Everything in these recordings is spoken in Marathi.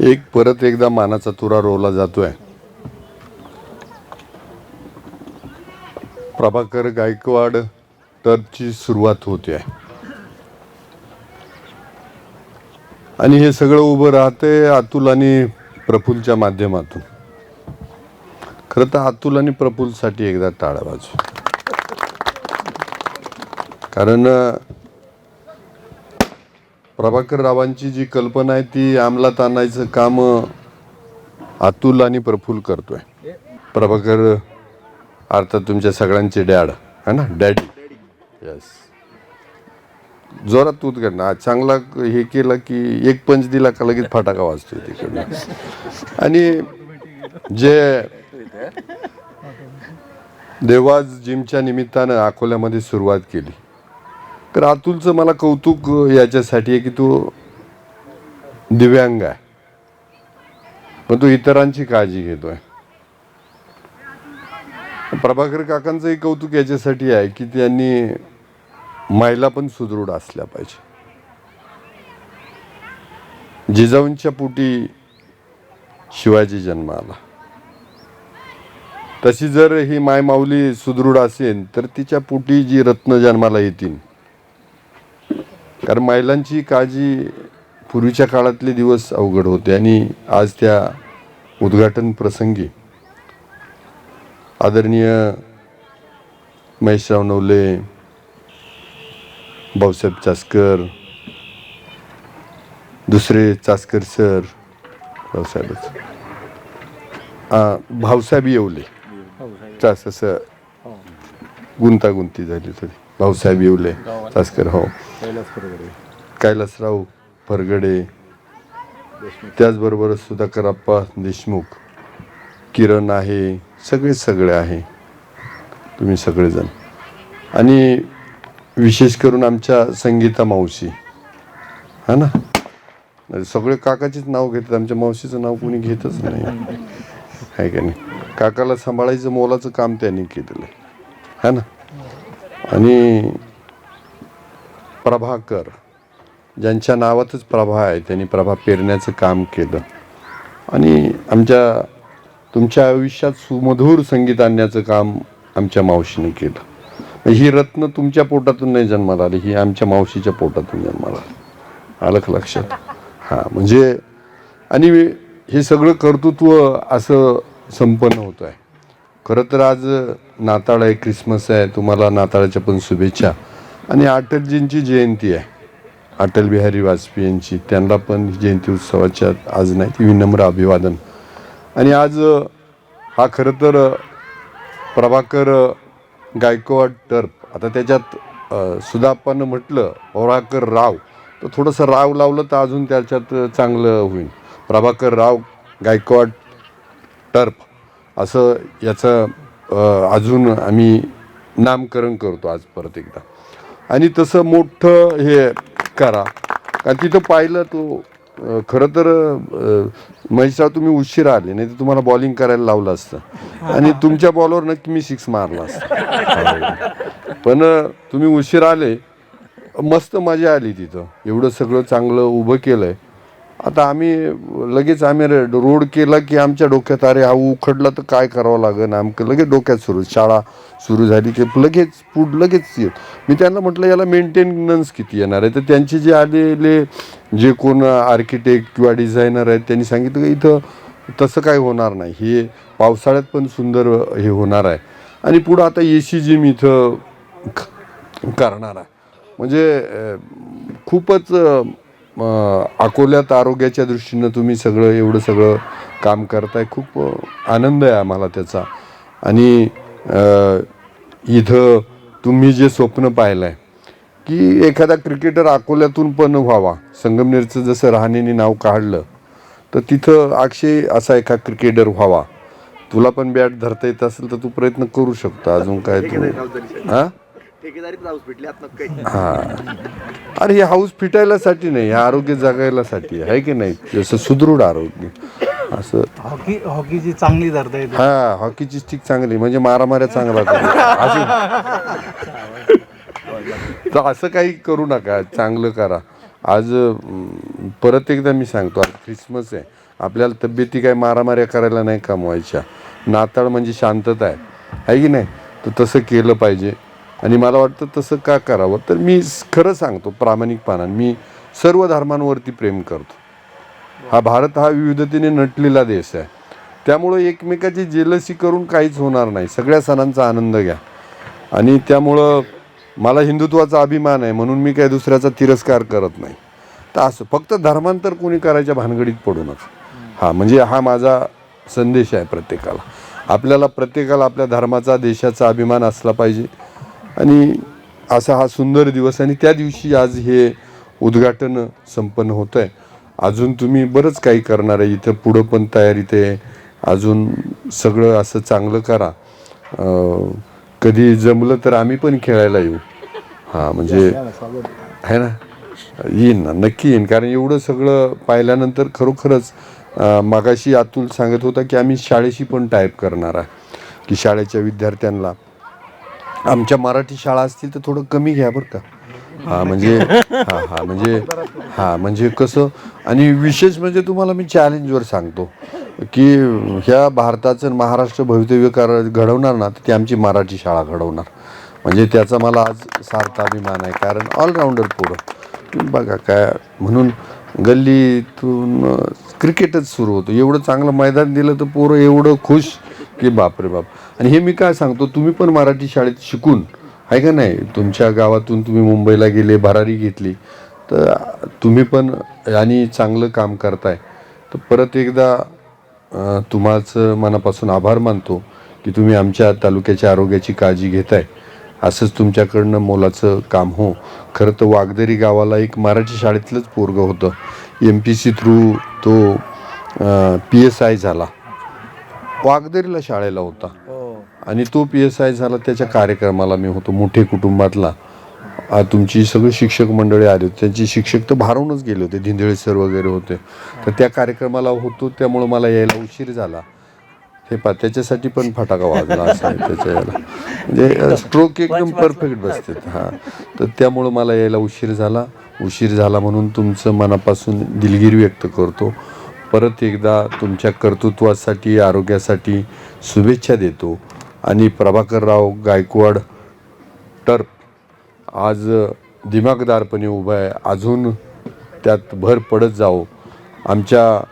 एक परत एकदा मानाचा तुरा रोवला जातोय. प्रभाकर गायकवाड टर्फची सुरुवात होते. आहे आणि हे सगळं उभं राहते अतुल आणि प्रफुलच्या माध्यमातून. खरं तर अतुल आणि प्रफुलसाठी एकदा टाळा वाजू कारण प्रभाकर रावांची जी कल्पना आहे ती अंमलात आणायचं काम अतुल आणि प्रफुल करतोय. प्रभाकर अर्थात तुमच्या सगळ्यांचे डॅड है ना? डॅडी येस जोरात तूत करणार चांगला हे केलं की एक पंच दिला का लगेच फटाका वाजतोय तिकडनं. आणि जे देवाज जिमच्या निमित्तानं अकोल्यामध्ये सुरुवात केली. तर अतुलचं मला कौतुक याच्यासाठी आहे की तो दिव्यांग आहे. पण तो इतरांची काळजी घेतोय. प्रभाकर काकांचंही कौतुक याच्यासाठी आहे की त्यांनी महिला पण सुदृढ असल्या पाहिजे. जिजाऊंच्या पोटी शिवाजी जन्म आला तशी जर ही माय माऊली सुदृढ असेल तर तिच्या पोटी जी रत्न जन्माला येतील कारण महिलांची काळजी पूर्वीच्या काळातले दिवस अवघड होते आणि आज त्या उद्घाटन प्रसंगी आदरणीय महेशराव नवले भाऊसाहेब चासकर दुसरे चासकर सर भाऊसाहेबच. आ, भाऊसाहेब येवले. चास असं गुंतागुंती झाली थोडी भाऊसाहेब येवले चासकर हो. कैलासराव परगडे. त्याचबरोबर सुधाकरप्पा देशमुख किरण आहे सगळे सगळे आहे. तुम्ही सगळेजण. आणि विशेष करून आमच्या संगीता मावशी. हा ना? सगळे काकाचीच नाव घेतात. आमच्या मावशीचं नाव कोणी घेतच नाही. आहे का नाही? काकाला सांभाळायचं मोलाचं काम त्यांनी केलेलं आहे. ना? आणि प्रभाकर ज्यांच्या नावातच प्रभा आहे त्यांनी प्रभा पेरण्याचं काम केलं. आणि आमच्या तुमच्या आयुष्यात सुमधुर संगीत आणण्याचं काम आमच्या मावशीने केलं. ही रत्न तुमच्या पोटातून नाही जन्माला आली ही आमच्या मावशीच्या पोटातून जन्माला आली. आलं का लक्षात? हां म्हणजे आणि हे सगळं कर्तृत्व असं संपन्न होत आहे. खरं तर आज नाताळ आहे क्रिसमस आहे तुम्हाला नाताळाच्या पण शुभेच्छा. आणि अटलजींची जयंती आहे. अटल बिहारी वाजपेयी यांची त्यांना पण जयंती उत्सवाच्या आज नाही ती विनम्र अभिवादन. आणि आज हा खरं तर प्रभाकर गायकवाड टर्प आता त्याच्यात अ, म्हटलं ओराकर राव. तर थोडंसं राव लावलं तर अजून त्याच्यात चांगलं होईल. प्रभाकर राव गायकवाड टर्फ. असं याचं अजून आम्ही नामकरण करतो आज परत एकदा. आणि तसं मोठं हे करा. कारण तिथं पाहिलं तो खरं तर महेशराव तुम्ही उशीर आले नाही तर तुम्हाला बॉलिंग करायला लावलं असतं. आणि तुमच्या बॉलवर नक्की मी सिक्स मारला असतं. पण तुम्ही उशीर आले. मस्त मजा आली तिथं. एवढं सगळं चांगलं उभं केलंय. आता आम्ही लगेच आम्ही रोड केला की आमच्या डोक्यात अरे हा उखडला तर काय करावं लागेल आमकं लगेच डोक्यात सुरू शाळा सुरू झाली की लगेच पुढ लगेच येत मी त्यांना म्हटलं याला मेंटेनन्स किती येणार आहे? तर त्यांचे जे आलेले जे कोण आर्किटेक्ट किंवा डिझायनर आहेत त्यांनी सांगितलं की इथं तसं काय होणार नाही. हे पावसाळ्यात पण सुंदर हे होणार आहे. आणि पुढं आता ए सी जिम इथं करणार आहे. म्हणजे खूपच अकोल्यात आरोग्याच्या दृष्टीनं तुम्ही सगळं एवढं सगळं काम करताय. खूप आनंद आहे आम्हाला त्याचा. आणि इथं तुम्ही जे स्वप्न पाहिलं आहे की एखादा क्रिकेटर अकोल्यातून पण व्हावा. संगमनेरचं जसं रहाणेने नाव काढलं तर तिथं अक्षय असा एका क्रिकेटर व्हावा. तुला पण बॅट धरता येत असेल तर तू प्रयत्न करू शकतो. अजून काय तू हा? हा. अरे हे हाऊस फिटायलासाठी नाही हे आरोग्य जगायलासाठी आहे की नाही? जसं सुदृढ आरोग्य. असं. हॉकी हॉकीची चांगली धरता येते हा हॉकीची स्टिक चांगली म्हणजे मारामाऱ्या चांगला करू. असं तर असं काही करू नका चांगलं करा. आज अं, परत एकदा मी सांगतो आज ख्रिसमस आहे. आपल्याला तब्येती काय मारामाऱ्या करायला नाही कमवायच्या. नाताळ म्हणजे शांतता आहे. आहे की नाही? तर तसं केलं पाहिजे. आणि मला वाटतं तसं का करावं? तर मी खरं सांगतो प्रामाणिकपणाने मी सर्व धर्मांवरती प्रेम करतो. हा भारत हा विविधतेने नटलेला देश आहे. त्यामुळं एकमेकाची जेलसी करून काहीच होणार नाही. सगळ्या सणांचा आनंद घ्या. आणि त्यामुळं मला हिंदुत्वाचा अभिमान आहे म्हणून मी काही दुसऱ्याचा तिरस्कार करत नाही. तर असं फक्त धर्मांतर कोणी करायच्या भानगडीत पडू नका. हा म्हणजे हा माझा संदेश आहे प्रत्येकाला. आपल्याला प्रत्येकाला आपल्या धर्माचा देशाचा अभिमान असला पाहिजे. आणि असा हा सुंदर दिवस आणि त्या दिवशी आज हे उद्घाटन संपन्न होतं आहे अजून तुम्ही बरंच काही करणार आहे. इथं पुढं पण तयारीत आहे अजून सगळं असं चांगलं करा. कधी जमलं तर आम्ही पण खेळायला येऊ. हां म्हणजे आहे ना? येईन ना नक्की येईन. कारण एवढं सगळं पाहिल्यानंतर खरोखरच मागाशी अतुल सांगत होता की आम्ही शाळेशी पण टाईप करणार आहे. की शाळेच्या विद्यार्थ्यांना आमच्या मराठी शाळा असतील तर थोडं कमी घ्या बरं का. हा म्हणजे हा हा म्हणजे हा म्हणजे कसं आणि विशेष म्हणजे तुम्हाला मी चॅलेंजवर सांगतो की ह्या भारताचं महाराष्ट्र भवितव्य कर घडवणार ना तर ती आमची मराठी शाळा घडवणार. म्हणजे त्याचा मला आज सार्थ अभिमान आहे कारण ऑलराऊंडर पोरं. बघा काय म्हणून गल्लीतून क्रिकेटच सुरू होतं. एवढं चांगलं मैदान दिलं तर पोरं एवढं खुश की बापरे बाप. आणि हे मी काय सांगतो तुम्ही पण मराठी शाळेत शिकून आहे का नाही? तुमच्या गावातून तुम्ही मुंबईला गेले भरारी घेतली तर तुम्ही पण आणि चांगलं काम करताय. तर परत एकदा तुम्हाचं मनापासून आभार मानतो की तुम्ही आमच्या तालुक्याच्या आरोग्याची काळजी घेताय. असंच तुमच्याकडनं मोलाचं काम हो. खरं तर वागदरी गावाला एक मराठी शाळेतलंच पोरगं होतं. एम पी सी थ्रू तो पी एस आय झाला. वागदरीला शाळेला होता. हो. आणि तो पी एस आय झाला त्याच्या कार्यक्रमाला मी होतो मोठे कुटुंबातला. तुमची सगळी शिक्षक मंडळी आली होती. त्यांचे शिक्षक तर भारूनच गेले होते धिंदळे सर वगैरे होते. तर त्या कार्यक्रमाला होतो त्यामुळं मला यायला उशीर झाला. हे पा त्याच्यासाठी पण फटाका वाजला असं त्याच्या याला. म्हणजे स्ट्रोक एकदम परफेक्ट बसतात हां. तर त्यामुळं मला यायला उशीर झाला. उशीर झाला म्हणून तुमचं मनापासून दिलगिरी व्यक्त करतो. परत एकदा तुमच्या कर्तृत्वासाठी आरोग्यासाठी शुभेच्छा देतो. आणि प्रभाकरराव गायकवाड टर्प आज दिमागदारपणे उभा आहे. अजून त्यात भर पडत जाओ आमच्या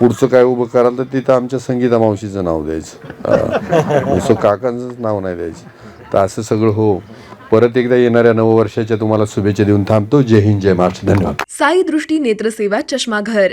पुढचं काय उभं कराल तर तिथं आमच्या संगीता मावशीचं नाव द्यायचं. असं काकांचंच नाव नाही द्यायचं. तर असं सगळं हो. परत एकदा येणाऱ्या नववर्षाच्या तुम्हाला शुभेच्छा देऊन थांबतो. जय हिंद जय महाराष्ट्र. धन्यवाद. साई दृष्टी नेत्रसेवा चष्माघर.